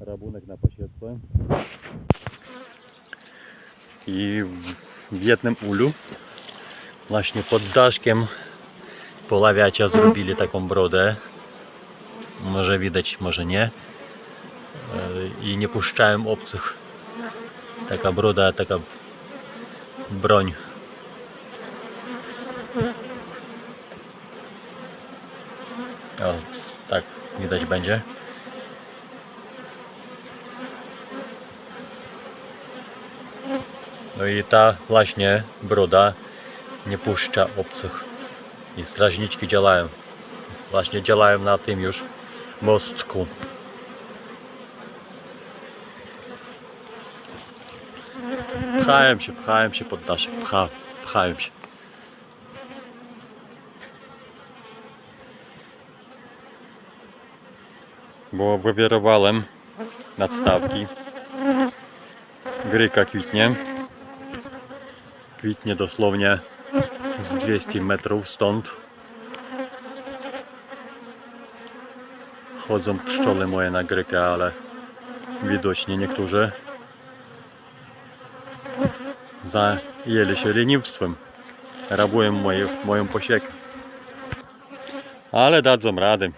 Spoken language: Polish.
rabunek na pasiece. I w jednym ulu, właśnie pod daszkiem polawiacia zrobili taką brodę. Może widać, może nie. E, I nie puszczałem obcych. Taka broda, taka broń. O, tak widać będzie. No i ta właśnie broda nie puszcza obcych. I strażniczki działają. Właśnie działają na tym już mostku. Pchałem się, pchałem się pod daszek, pcha, pchałem się. Bo wywierowałem nadstawki. Gryka kwitnie. Kwitnie dosłownie z 200 metrów stąd. Chodzą pszczoły moje na grykę, ale widocznie niektórzy zajęli się leniwstwem. Rabują moje, moją posiekę. Ale dadzą radę.